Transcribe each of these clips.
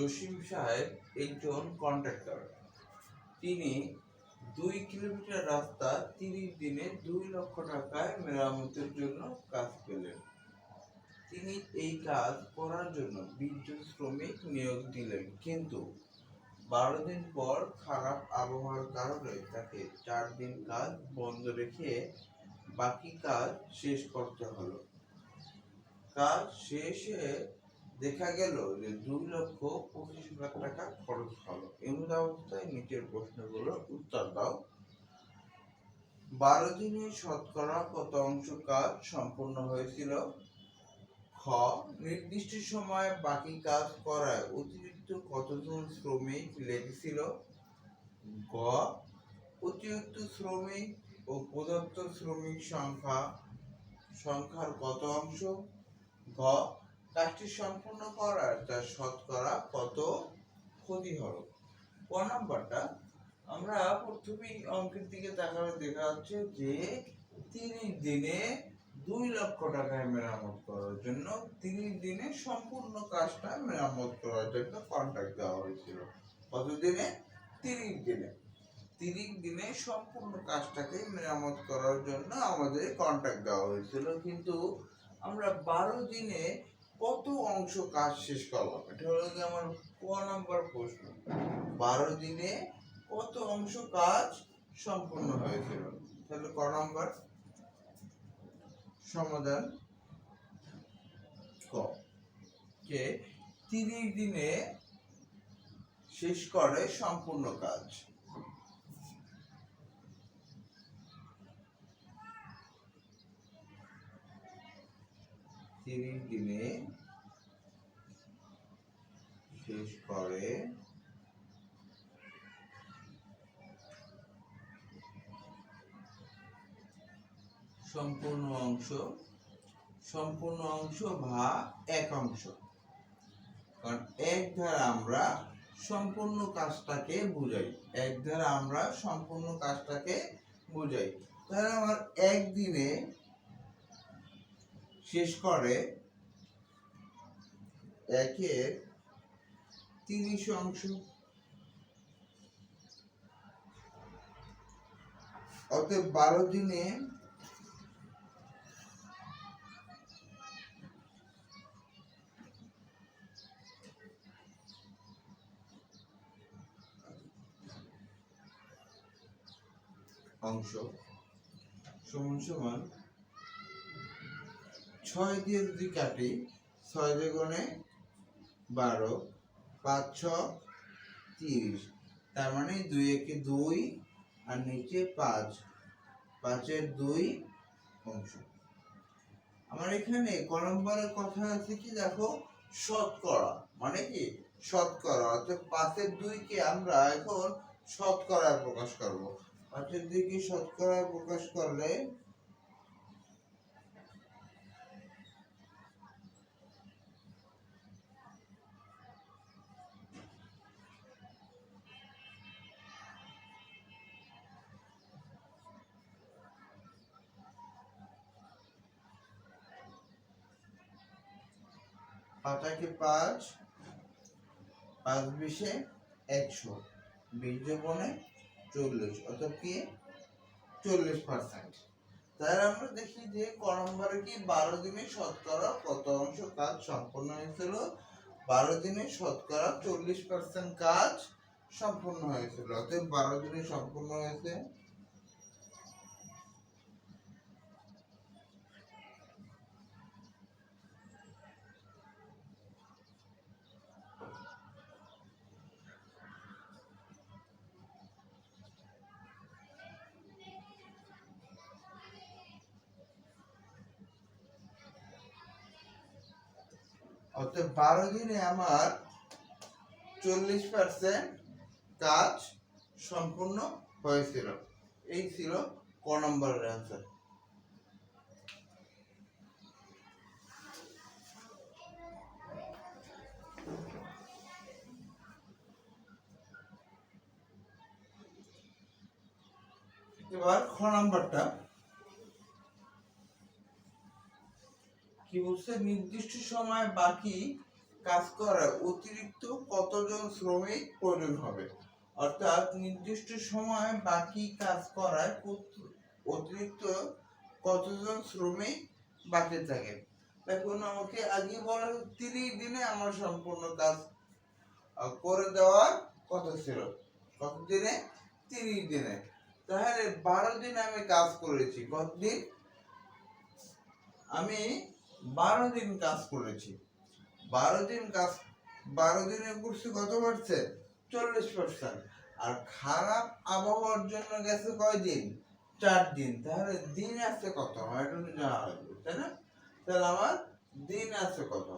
জসিম সাহেব একজন কন্ট্রাক্টর তিনি দুই কিলোমিটার রাস্তা তিরিশ দিনে দুই লক্ষ টাকায় মেরামতের জন্য কাজ পেলেন। তিনি এই কাজ করার জন্য বিদ্যুৎ শ্রমিক নিয়োগ দিলেন। কিন্তু বারো দিন পর খারাপ আবহাওয়ার কারণে তাকে চার দিন কাজ বন্ধ রেখে বাকি কাজ শেষ করতে হলো। কাজ শেষে দেখা গেল যে দুই লক্ষ পঁচিশ লাখ টাকা খরচ হলো। এমন অবস্থায় নিচের প্রশ্নগুলোর উত্তর দাও। বারো দিনে শতকরা কত অংশ কাজ সম্পূর্ণ হয়েছিল? খ, নির্দিষ্ট সময়ে বাকি কাজ করায় অতিরিক্ত কতজন শ্রমিক লেগেছিল? গ, অতিরিক্ত শ্রমিক ও প্রদত্ত শ্রমিক সংখ্যা, সংখ্যার কত অংশ? ঘ কাজটি সম্পূর্ণ করার তার শতকরা কত? ক্ষতি হলো ক নাম্বারটা? আমরা প্রথমেই অঙ্কের দিকে তাকালে দেখা যাচ্ছে যে তিরিশ দিনে দুই লক্ষ টাকায় মেরামত করার জন্য তিরিশ দিনে সম্পূর্ণ কাজটা মেরামত করার জন্য কন্ট্রাক্ট দেওয়া হয়েছিল। কত দিনে? তিরিশ দিনে। তিরিশ দিনে সম্পূর্ণ কাজটাকে মেরামত করার জন্য আমাদের কন্ট্রাক্ট দেওয়া হয়েছিল। কিন্তু আমরা বারো দিনে কত অংশ কাজ শেষ করলাম? এটা হলো কি আমার ক নাম্বার প্রশ্ন। বারো দিনে কত অংশ কাজ সম্পূর্ণ হয়েছিল তাহলে ক নাম্বার? সমাধান ক। কে? তিরিশ দিনে শেষ করে সম্পূর্ণ কাজ। তিরিশ দিনে শেষ করে। সম্পূর্ণ অংশ সম্পূর্ণ অংশ ভা এক অংশ। কারণ এক ধারা আমরা সম্পূর্ণ কাজটাকে বুঝাই। এক ধারা আমরা সম্পূর্ণ কাজটাকে বুঝাই। তাহলে আমার একদিনে শেষ করে একের তিরিশ অংশ। অতএব বারো দিনে অংশ সমান সমান ছয় দিয়ে যদি কাটি, ছয় বেগুনে বারো, পাঁচ, ছ, তিরিশ। তার মানে দুই একে দুই আর নিচে পাঁচ। পাঁচের দুই অংশ। আমার এখানে ক নম্বরের কথা আছে কি, দেখো, শতকরা। মানে কি? শতকরা। অর্থাৎ পাঁচের দুইকে আমরা এখন শতকরায় প্রকাশ করব। পাঁচের দুইকে শতকরায় প্রকাশ করলে পাতাকে পাঁচ পাঁচ বিশে একশো যোগনে চল্লিশ অর্থাৎ কি? চল্লিশ পার্সেন্ট তাহলে আমরা দেখি যে ক কি বারো দিনে শতকরা কত অংশ কাজ সম্পূর্ণ হয়েছিল? বারো দিনে শতকরা চল্লিশ পার্সেন্ট কাজ সম্পূর্ণ হয়েছিল। অতএব বারো দিনে সম্পূর্ণ হয়েছে অর্থাৎ বারো দিনে আমার চল্লিশ পার্সেন্ট কাজ সম্পূর্ণ হয়েছিল। এই ছিল ক নম্বরের অ্যান্সার এবার খ নাম্বারটা। কি বলছে? নির্দিষ্ট সময় বাকি কাজ করার অতিরিক্ত কতজন শ্রমিক প্রয়োজন হবে? অর্থাৎ নির্দিষ্ট সময় বাকি কাজ করায় অতিরিক্ত কতজন শ্রমিক বাকি থাকে? দেখুন, আমাকে আগে বলা তিরিশ দিনে আমার সম্পূর্ণ কাজ করে দেওয়ার কথা ছিল। কত দিনে? তিরিশ দিনে। তাহলে বারো দিন আমি কাজ করেছি। কতদিন? আমি বারো দিন কাজ করেছি। বারো দিন কাজ, বারো দিনে করছি কত পারছে চল্লিশ পার্সেন্ট আর খারাপ আবহাওয়ার জন্য গেছে কয়দিন চার দিন। তাহলে দিন আছে কত? আমার এটা জানা লাগবে, তাই না? তাহলে আমার দিন আছে কত?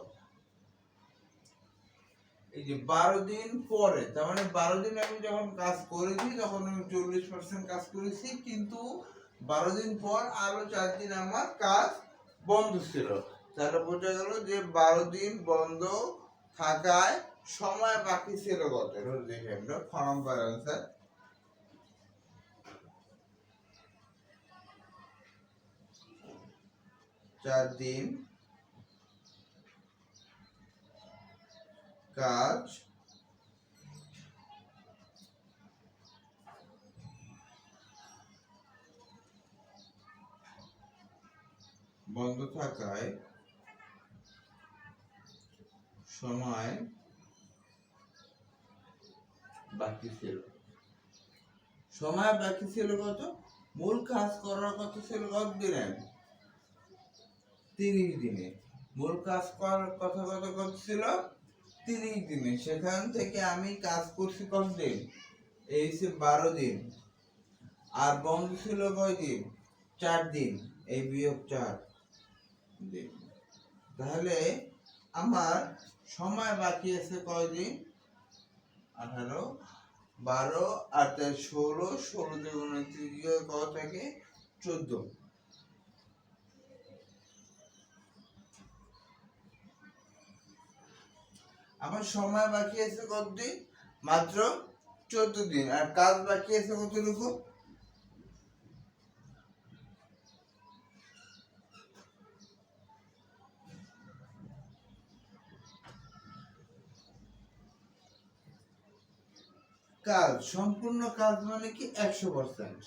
এই যে বারো দিন পরে, তার মানে বারো দিন আমি যখন কাজ করেছি, তখন আমি চল্লিশ পার্সেন্ট কাজ করেছি, কিন্তু বারো দিন পর আরও চার দিন আমার কাজ বন্ধ ছিল। তাহলে বোঝা গেল যে বারো দিন বন্ধ থাকায় সময় বাকি ছিল কত? চার দিন কাজ বন্ধ থাকায় সময় বাকি ছিল। সময় বাকি ছিল কত? মূল কাজ করার কত ছিল কত দিনে তিরিশ দিনে। মূল কাজ করার কথা কত কত ছিল? তিরিশ দিনে। সেখান থেকে আমি কাজ করছি কত দিন? এই হচ্ছে বারো দিন। আর বন্ধ ছিল কয় দিন? চার দিন। এই বিয়োগ চার দিন। তাহলে আমার সময় বাকি আছে কয়দিন? আঠারো, বারো আর তার ষোলো ষোলো উনত্রিশ কত থাকে? চোদ্দ। আমার সময় বাকি আছে কতদিন? মাত্র চোদ্দ দিন। আর কাজ বাকি আছে কতটুকু? কাজ, সম্পূর্ণ কাজ মানে কি একশো পার্সেন্ট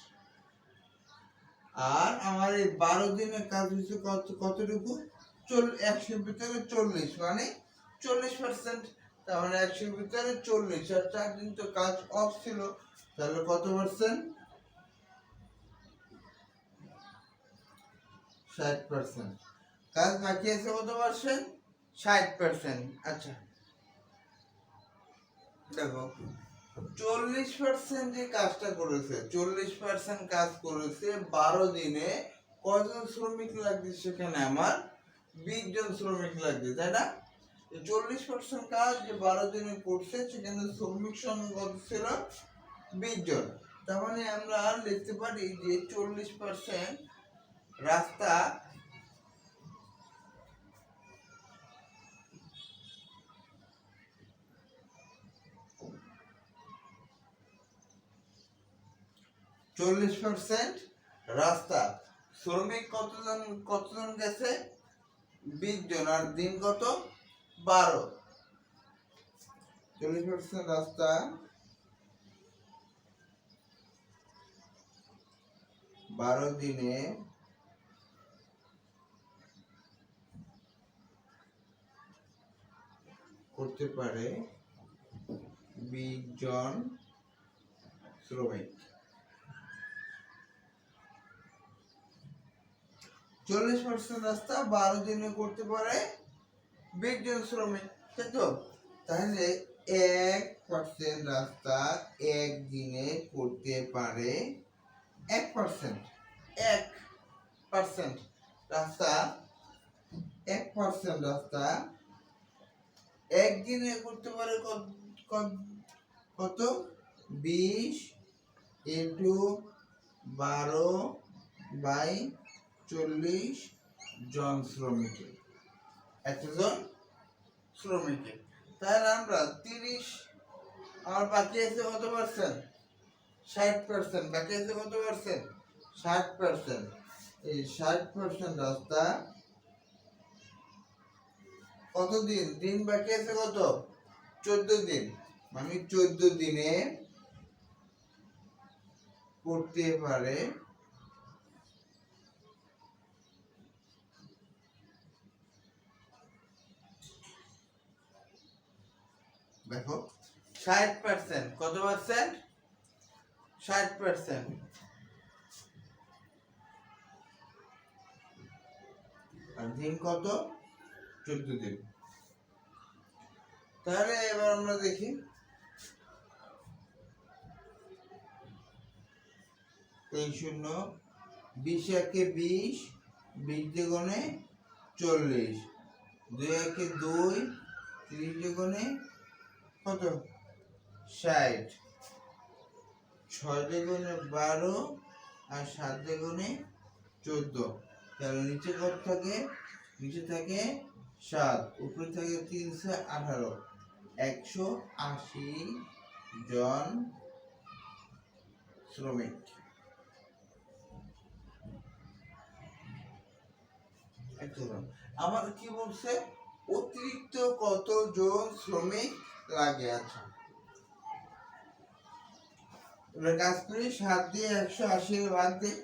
আর আমার এই বারো দিনের কাজ হচ্ছে কত, কতটুকু? চল, একশোর ভিতরে চল্লিশ মানে চল্লিশ পার্সেন্ট তার মানে একশোর ভিতরে চল্লিশ, আর চার দিন তো কাজ অফ ছিল, তাহলে কত পার্সেন্ট ষাট পার্সেন্ট কাজ বাকি আছে কত পার্সেন্ট ষাট পার্সেন্ট আচ্ছা। দেখো। চল্লিশ পার্সেন্ট যে কাজটা করেছে, চল্লিশ পার্সেন্ট কাজ করেছে, বারো দিনে কজন শ্রমিক লাগছে সেখানে আমার? বিশ জন শ্রমিক লাগছে তাই না? চল্লিশ পার্সেন্ট কাজ যে বারো দিনে করছে, সেখানে শ্রমিক সংখ্যা ছিল বিশ জন তার মানে আমরা লিখতে পারি যে চল্লিশ পার্সেন্ট রাস্তা চল্লিশ পার্সেন্ট রাস্তা। শ্রমিক কতজন কতজন গেছে? বিশ জন। আর দিন কত? বারো। চল্লিশ পার্সেন্ট রাস্তা। বারো দিনে করতে পারে বিশ জন শ্রমিক। চল্লিশ পার্সেন্ট রাস্তা বারো দিনে করতে পারে বিশ জন শ্রমিক, তাই তো? তাহলে এক পার্সেন্ট রাস্তা এক দিনে করতে পারে এক পার্সেন্ট এক পার্সেন্ট রাস্তা, এক পার্সেন্ট রাস্তা একদিনে করতে পারে কত- বিশ ইন্টু বারো বাই চল্লিশ জন শ্রমিকের। এতজন শ্রমিকের। তাহলে আমরা তিরিশ আমার বাকি আছে কত পার্সেন্ট ষাট পার্সেন্ট বাকি আছে কত পার্সেন্ট ষাট পার্সেন্ট এই ষাট পার্সেন্ট রাস্তা কত দিন? দিন বাকি আছে কত? চোদ্দ দিন। মানে চোদ্দ দিনে করতে পারে দেখো। ষাট পার্সেন্ট কত পার্সেন্ট ষাট পার্সেন্ট আর দিন কত? চোদ্দ দিন। তাহলে এবার আমরা দেখি। এই শূন্য। বিশ একে বিশ বিশ দ্বিগুণে চল্লিশ। দুই একে দুই ত্রিশ দ্বিগুণে কত? ষাট। ছয় দ্বিগুণে বারো আর সাত চোদ্দ। তাহলে নিচে কত থাকে? নিচে থাকে সাত। উপরে থাকে তিনশো আঠারো। একশো আশি জন শ্রমিক। আমার কি বলছে? অতিরিক্ত কতজন শ্রমিক লাগে আচ্ছা। কাজ করি, সাত দিয়ে একশো আশি ভাগ দিই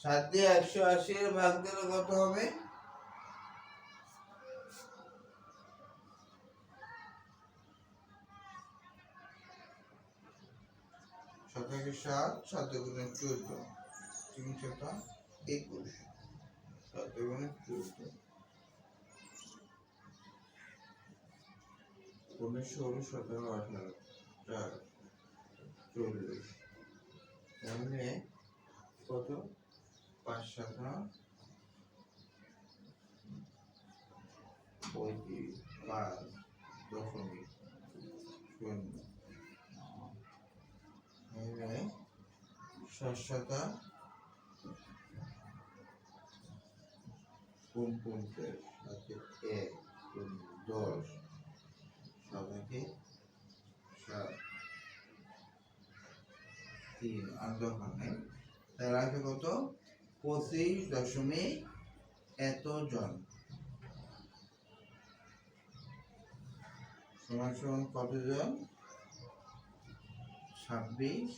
সাত দিয়ে একশো আশি ভাগ দিলে কত হবে? শতকে সাত সাত গুণে চোদ্দ। তিন শতা একুশ। সাত গুণে চোদ্দ। ষোলো সতেরো আঠারো চার চল্লিশ তাহলে কত পাঁচ সাতা দশমিক শূন্য এক দশ সাত, তিন কত? পঁচিশ দশমিক এত জন। সমান সমান কতজন ছাব্বিশ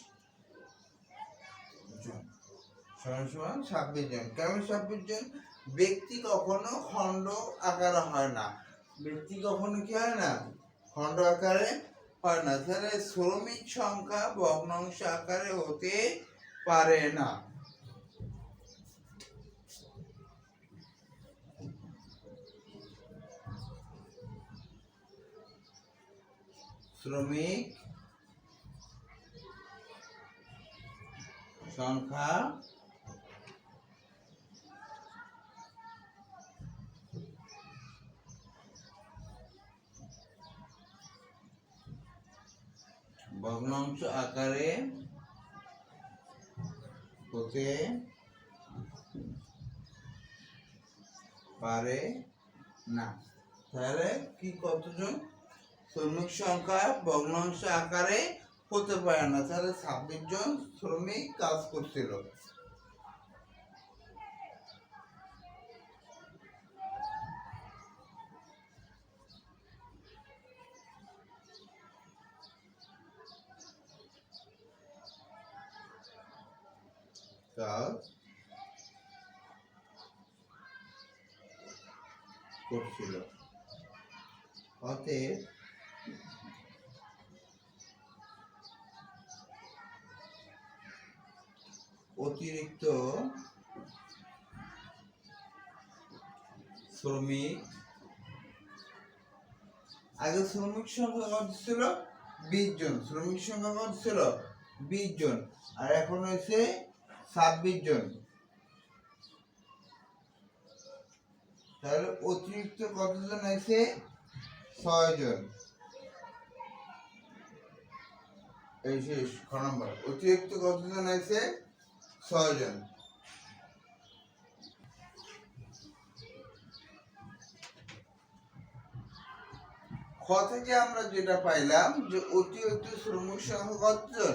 জন। সমান সমান ছাব্বিশ জন। কেমন ছাব্বিশ জন? ব্যক্তি কখনো খণ্ড আকারে হয় না। ব্যক্তি কখনো কি হয় না? খণ্ড আকারে হয় না। শ্রমিক সংখ্যা ভগ্নাংশ আকারে হতে পারে না। শ্রমিক সংখ্যা ভগ্নাংশ আকারে হতে পারে না। তাহলে কি কতজন? শ্রমিক সংখ্যা ভগ্নাংশ আকারে হতে পারে না। তাহলে ছাব্বিশ জন শ্রমিক কাজ করছিল। করছিল। অতএব অতিরিক্ত শ্রমিক, আগে শ্রমিক সংখ্যা কত ছিল? বিশ জন। শ্রমিক সংখ্যা কত ছিল? বিশ জন। আর এখন হয়েছে ছাব্বিশ জন। তাহলে অতিরিক্ত কতজন আছে ছয় জন। এই শেষ খ নম্বর, অতিরিক্ত কতজন আছে ছয় জন। খ থেকে আমরা যেটা পাইলাম যে অতিরিক্ত শ্রমিক সংখ্যা কতজন?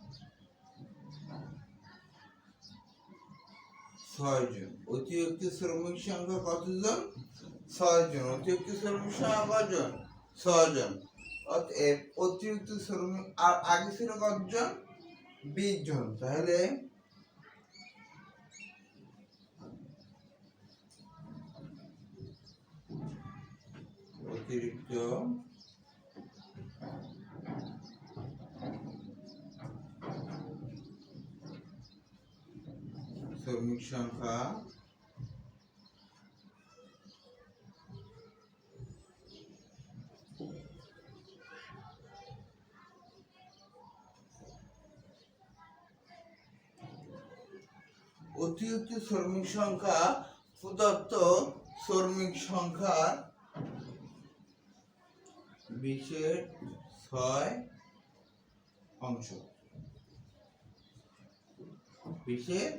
ছয় জন। অতিরিক্ত শ্রমিক সংখ্যা কতজন? ছয় জন। অতিরিক্ত শ্রমিক সংখ্যা কজন ছয় জন। অতএব অতিরিক্ত শ্রমিক আর আগে ছিল কতজন? বিশ জন। তাহলে অতিরিক্ত শ্রমিক সংখ্যা অতিরিক্ত শ্রমিক সংখ্যা প্রদত্ত শ্রমিক সংখ্যার বিশের ছয় অংশ। বিশের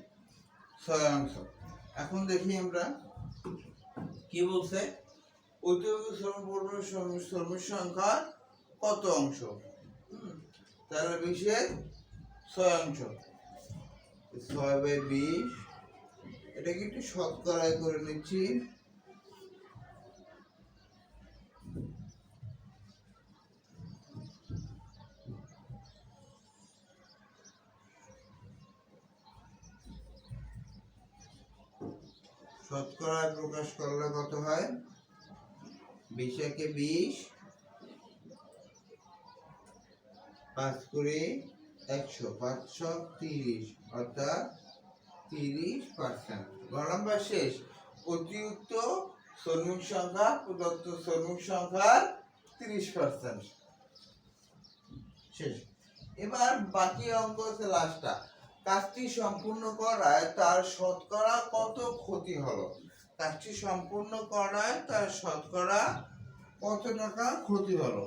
ছয় এখন দেখি আমরা কি বলছে? অতিরিক্ত শ্রমপূর্ণ শ্রমিক সংখ্যার কত অংশ? তাহলে বিশের ছয় অংশ ছয় বাই বিশ এটাকে একটু শতকরায় করে নিচ্ছি শতকরায় প্রকাশ করলে কত হয় বিশ একে বিশ পাঁচ করে একশো পাঁচশো তিরিশ, অর্থাৎ তিরিশ পার্সেন্ট গণনা শেষ। অতিরিক্ত শ্রমিক সংখ্যা, প্রদত্ত শ্রমিক সংখ্যার তিরিশ পার্সেন্ট শেষ। এবার বাকি অঙ্ক হচ্ছে লাস্টটা কাজটি সম্পূর্ণ করায় তার শতকরা কত ক্ষতি হলো? কাজটি সম্পূর্ণ করায় তার শতকরা কত টাকা ক্ষতি হলো?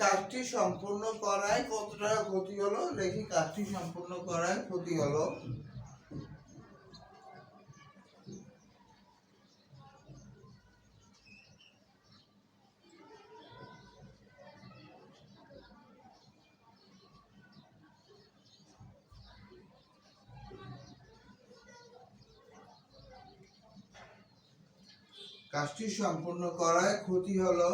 কাজটি সম্পূর্ণ করায় কত টাকা ক্ষতি হলো? দেখি, কাজটি সম্পূর্ণ করায় ক্ষতি হলো। কাজটি সম্পূর্ণ করায় ক্ষতি হলো।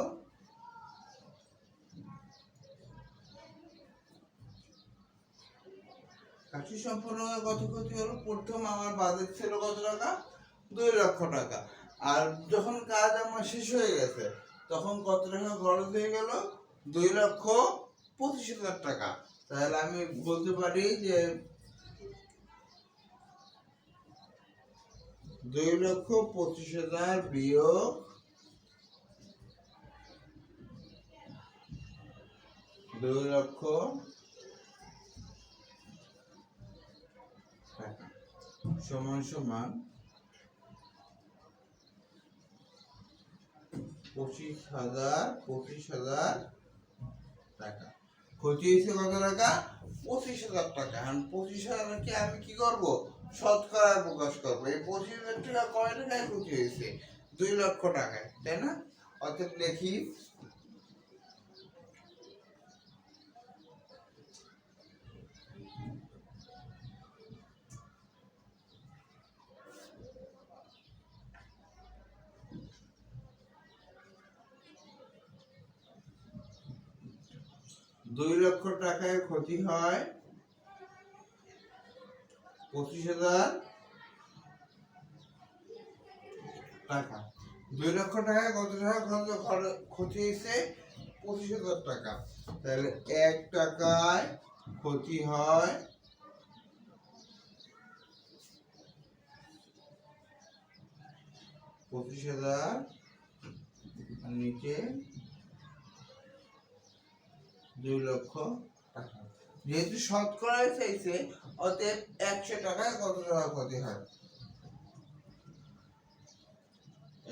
সম্পূর্ণ কত ক্ষতি হলো? প্রথম আমার বাজেট ছিল কত টাকা? দুই লক্ষ টাকা। আর যখন কাজ আমার শেষ হয়ে গেছে, তখন কত টাকা খরচ হয়ে গেল? দুই লক্ষ পঁচিশ হাজার টাকা। তাহলে আমি বলতে পারি যে দুই লক্ষ পঁচিশ হাজার বিয়োগ দুই লক্ষ সমান সমান পঁচিশ হাজার পঁচিশ হাজার টাকা। ক্ষতি হয়েছে কত টাকা? পঁচিশ হাজার টাকা। এখন পঁচিশ হাজারকে আমি কি করব? শতকরা প্রকাশ করব। এই পঁচিশ হাজার টাকা কয় টাকায় ক্ষতি হয়েছে? দুই লক্ষ টাকায়, তাই না? অর্থাৎ লিখি দুই লক্ষ টাকায় ক্ষতি হয় পঁচিশ হাজার টাকা। দুই লক্ষ টাকায় কত টাকা খরচ ক্ষতি হয়েছে? পঁচিশ হাজার টাকা। তাহলে এক টাকায় ক্ষতি হয় পঁচিশ হাজার নিচে দুই লক্ষ যেহেতু শতকরা চাইছে, অতএব একশো টাকায় কত টাকা ক্ষতি হয়?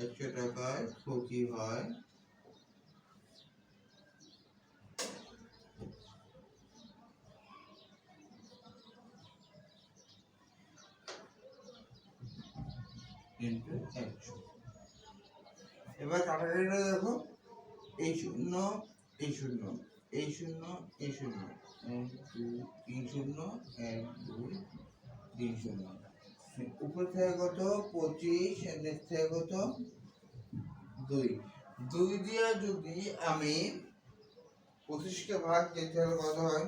একশো টাকায় ক্ষতি হয় এবার কাটাকাটিটা দেখো, এই শূন্য এই শূন্য। এই শূন্য এই শূন্য। এক, দুই, তিন শূন্য, এক, দুই, তিন শূন্য। উপর থেকে কত? পঁচিশ, নিচ থেকে কত? দুই। দুই দিয়ে যদি আমি পঁচিশকে ভাগ দিতে হলে কত হয়?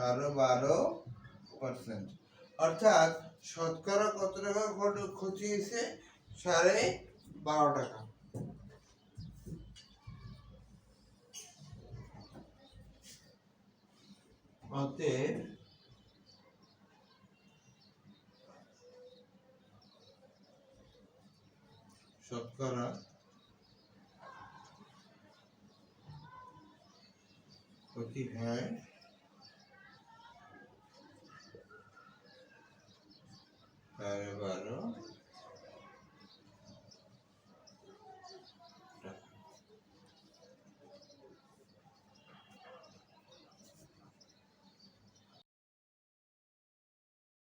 সাড়ে বারো পার্সেন্ট অর্থাৎ শতকরা কত টাকা ক্ষতি হয়েছে সাড়ে বারো টাকা। অতএব শতকরা ক্ষতি হয় সাড়ে বারো